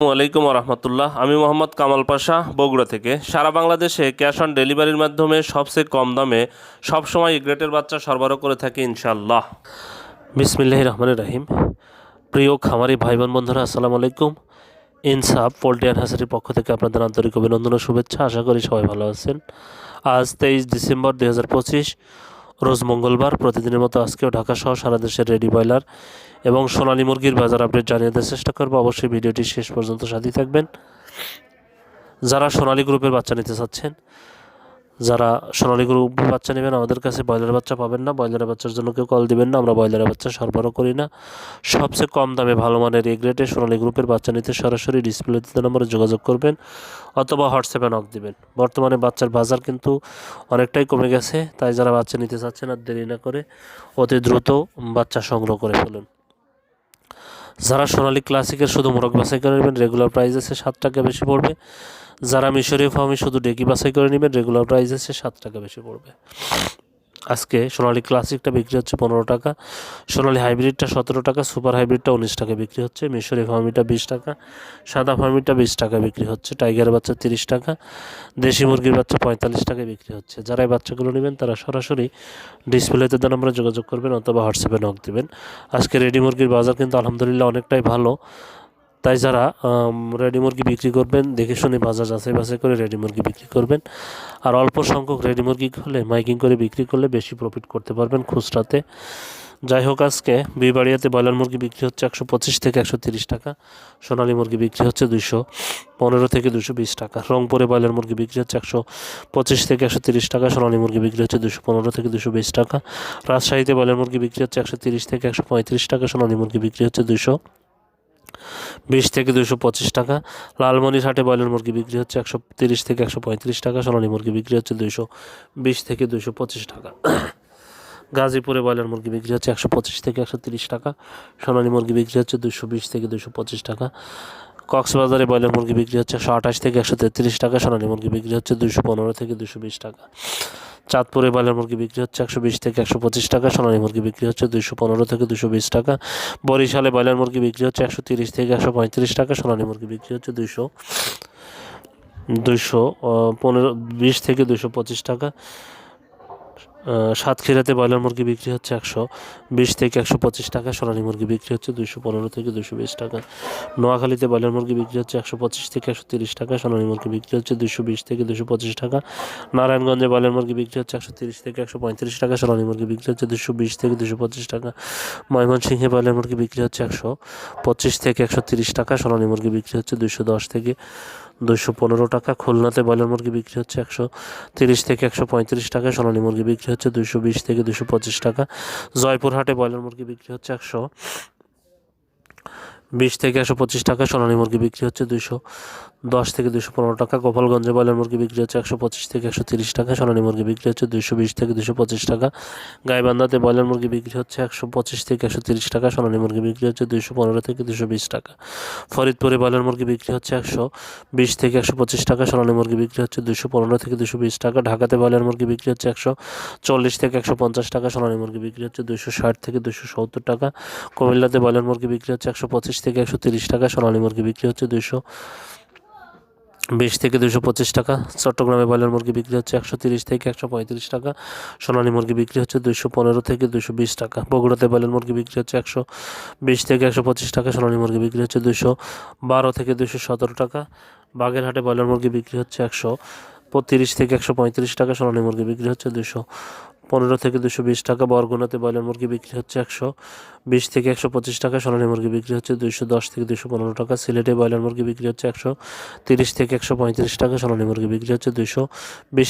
আলাইকুম রহমতুল্লাহ। আমি মোহাম্মদ কামাল পাশা, বগুড়া থেকে। সারা বাংলাদেশে ক্যাশ অন ডেলিভারির মাধ্যমে সবচেয়ে কম দামে সবসময় গ্রেটের বাচ্চা সরবরাহ করে থাকি ইনশাল্লাহ বিসমিল্লাহ রহমান রাহিম। প্রিয় খামারি ভাই বোন বন্ধুরা, আসসালামু আলাইকুম। ইনসাফ পোল্ট্রি হাসারির পক্ষ থেকে আপনাদের আন্তরিক অভিনন্দন ও শুভেচ্ছা। আশা করি সবাই ভালো আছেন। আজ তেইশ ডিসেম্বর দুই হাজার পঁচিশ। রোজ মঙ্গলবার প্রতিদিনের মতো আজকেও ঢাকা সহ সারা দেশের রেডি বয়লার এবং সোনালী মুরগির বাজার আপডেট জানিয়ে দেওয়ার চেষ্টা করব। অবশ্যই ভিডিওটি শেষ পর্যন্ত সাথেই থাকবেন। যারা সোনালি গ্রুপের বাচ্চা নিতে চাচ্ছেন যারা সোনালী গ্রুপের বাচ্চা নেবেন, আমাদের কাছে ব্রয়লার বাচ্চা পাবেন না। ব্রয়লারের বাচ্চার জন্য কেউ কল দিবেন না, আমরা ব্রয়লারের বাচ্চা সরবরাহ করি না। সবচেয়ে কম দামে ভালো মানের এ গ্রেডে সোনালী গ্রুপের বাচ্চা নিতে সরাসরি ডিসপ্লেতে নম্বরে যোগাযোগ করবেন অথবা হোয়াটসঅ্যাপে নক দিবেন। বর্তমানে বাচ্চার বাজার কিন্তু অনেকটাই কমে গেছে, তাই যারা বাচ্চা নিতে চাচ্ছেন আর দেরি না করে অতি দ্রুত বাচ্চা সংগ্রহ করে ফেলুন। যারা সোনালী ক্লাসিকের শুধু মোরগ বাছাই করে নেবেন রেগুলার প্রাইস আছে সাত টাকা বেশি পড়বে। যারা মিশরীয় ফার্মে শুধু ডেকি বাছাই করে নেবেন রেগুলার প্রাইস আছে সাত টাকা বেশি পড়বে। আজকে সোনালী ক্লাসিকটা বিক্রি হচ্ছে পনেরো টাকা, সোনালী হাইব্রিডটা সতেরো টাকা, সুপার হাইব্রিডটা উনিশ টাকা বিক্রি হচ্ছে, মিশরি ফার্মিটা বিশ টাকা, সাদা ফার্মিটা বিশ টাকা বিক্রি হচ্ছে টাইগার বাচ্চা তিরিশ টাকা, দেশি মুরগির বাচ্চা পঁয়তাল্লিশ টাকায় বিক্রি হচ্ছে। যারা এই বাচ্চাগুলো নেবেন, তারা সরাসরি ডিসপ্লেতে দেন আমরা যোগাযোগ করবেন অথবা হোয়াটসঅ্যাপে নক দেবেন। আজকে রেডি মুরগির বাজার কিন্তু আলহামদুলিল্লাহ অনেকটাই ভালো। তাই যারা রেডি মুরগি বিক্রি করবেন, দেখে শুনে বাজার যাচাই বাছাই করে রেডি মুরগি বিক্রি করবেন। আর অল্প সংখ্যক রেডি মুরগি হলে মাইকিং করে বিক্রি করলে বেশি প্রফিট করতে পারবেন খুচরাতে। যাই হোক আজকে বিবাড়িয়াতে ব্রয়লার মুরগি বিক্রি হচ্ছে একশো পঁচিশ থেকে একশো তিরিশ টাকা, সোনালী মুরগি বিক্রি হচ্ছে দুশো পনেরো থেকে দুশো বিশ টাকা, রংপুরে ব্রয়লার মুরগি বিক্রি হচ্ছে একশো পঁচিশ থেকে একশো তিরিশ টাকা, সোনালী মুরগি বিক্রি হচ্ছে দুশো পনেরো থেকে দুশো বিশ টাকা। রাজশাহীতে ব্রয়লার মুরগি বিক্রি হচ্ছে একশো তিরিশ থেকে একশো পঁয়ত্রিশ টাকা, সোনালী মুরগি বিক্রি হচ্ছে দুশো বিশ থেকে দুশো পঁচিশ টাকা। লালমনিরহাটে ব্রয়লার মুরগি বিক্রি হচ্ছে একশো তিরিশ থেকে একশো পঁয়ত্রিশ টাকা। সোনালী মুরগি বিক্রি হচ্ছে দুশো বিশ থেকে দুশো পঁচিশ টাকা। গাজীপুরে ব্রয়লার মুরগি বিক্রি হচ্ছে একশো পঁচিশ থেকে একশো তিরিশ টাকা। সোনালী মুরগি বিক্রি হচ্ছে দুশো বিশ থেকে দুশো পঁচিশ টাকা। কক্সবাজারে ব্রয়লার মুরগি বিক্রি হচ্ছে একশো আঠাশ থেকে একশো তেত্রিশ টাকা। সোনালী মুরগি বিক্রি হচ্ছে দুশো পনেরো থেকে দুশো বিশ টাকা। চাঁদপুরে ব্রয়লার মুরগি বিক্রি হচ্ছে একশো বিশ থেকে একশো পঁচিশ টাকা, সোনালী মুরগি বিক্রি হচ্ছে দুশো পনেরো থেকে দুশো বিশ টাকা, বরিশালে ব্রয়লার মুরগি বিক্রি হচ্ছে একশো তিরিশ থেকে একশো পঁয়ত্রিশ টাকা, সোনালী মুরগি বিক্রি হচ্ছে দুশো দুশো পনেরো, বিশ থেকে দুশো পঁচিশ টাকা। সাতক্ষীরাতে ব্রয়লার মুরগি বিক্রি হচ্ছে একশো বিশ থেকে একশো পঁচিশ টাকা সোনালী মুরগি বিক্রি হচ্ছে দুশো পনেরো থেকে দুশো বিশ টাকা নোয়াখালীতে ব্রয়লার মুরগি বিক্রি হচ্ছে একশো পঁচিশ থেকে একশো তিরিশ টাকা সোনালী মুরগি বিক্রি হচ্ছে দুশো বিশ থেকে দুশো পঁচিশ টাকা নারায়ণগঞ্জে ব্রয়লার মুরগি বিক্রি হচ্ছে একশো তিরিশ থেকে একশো পঁয়ত্রিশ টাকা সোনালী মুরগি বিক্রি হচ্ছে দুশো বিশ থেকে দুশো পঁচিশ টাকা ময়মনসিংহে ব্রয়লার মুরগি বিক্রি হচ্ছে একশো পঁচিশ থেকে একশো তিরিশ টাকা সোনালী মুরগি বিক্রি হচ্ছে দুশো দশ থেকে দুশো পনেরো টাকা। খুলনাতে ব্রয়লার মুরগি বিক্রি হচ্ছে একশো তিরিশ থেকে একশো পঁয়ত্রিশ টাকা, সোনালী মুরগি বিক্রি হচ্ছে দুশো বিশ থেকে দুশো পঁচিশ টাকা। জয়পুরহাটে ব্রয়লার মুরগি বিক্রি হচ্ছে একশো বিশ থেকে একশো পঁচিশ টাকা সোনালী মুরগি বিক্রি হচ্ছে দুশো দশ থেকে দুশো পনেরো টাকা গোপালগঞ্জে ব্রয়লার মুরগি বিক্রি হচ্ছে একশো পঁচিশ থেকে একশো তিরিশ টাকা সোনালী মুরগি বিক্রি হচ্ছে দুশো বিশ থেকে দুশো পঁচিশ টাকা গাইবান্ধাতে ব্রয়লার মুরগি বিক্রি হচ্ছে একশো পঁচিশ থেকে একশো তিরিশ টাকা সোনালী মুরগি বিক্রি হচ্ছে দুশো পনেরো থেকে দুশো বিশ টাকা ফরিদপুরে ব্রয়লার মুরগি বিক্রি হচ্ছে একশো বিশ থেকে একশো পঁচিশ টাকা সোনালী মুরগি বিক্রি হচ্ছে দুশো পনেরো থেকে দুশো বিশ টাকা ঢাকাতে ব্রয়লার মুরগি বিক্রি হচ্ছে একশো চল্লিশ থেকে একশো পঞ্চাশ টাকা সোনালী মুরগি বিক্রি হচ্ছে দুশো ষাট থেকে দুশো সত্তর টাকা কুমিল্লাতে ব্রয়লার মুরগি বিক্রি হচ্ছে একশো পঁচিশ থেকে একশো তিরিশ টাকা, সোনালী মুরগি বিক্রি হচ্ছে দুশো বিশ থেকে দুশো পঁচিশ টাকা, চট্টগ্রামে ব্রয়লার মুরগি বিক্রি হচ্ছে একশো তিরিশ থেকে একশো পঁয়ত্রিশ টাকা, সোনালী মুরগি বিক্রি হচ্ছে দুশো পনেরো থেকে দুশো বিশ টাকা, বগুড়াতে ব্রয়লার মুরগি বিক্রি হচ্ছে একশো বিশ থেকে একশো পঁচিশ টাকা, সোনালী মুরগি বিক্রি হচ্ছে দুশো বারো থেকে দুশো সতেরো টাকা, বাগেরহাটে ব্রয়লার মুরগি বিক্রি হচ্ছে একশো তিরিশ থেকে একশো পঁয়ত্রিশ টাকা, সোনালী মুরগি বিক্রি হচ্ছে দুশো পনেরো থেকে দুশো বিশ টাকা বরগুনাতে ব্রয়লার মুরগি বিক্রি হচ্ছে একশো বিশ থেকে একশো পঁচিশ টাকা সোনালী মুরগি বিক্রি হচ্ছে দুশো দশ থেকে দুশো পনেরো টাকা, সিলেটে ব্রয়লার মুরগি বিক্রি হচ্ছে একশো তিরিশ থেকে একশো পঁয়ত্রিশ টাকা সোনালী মুরগি বিক্রি হচ্ছে দুশো বিশ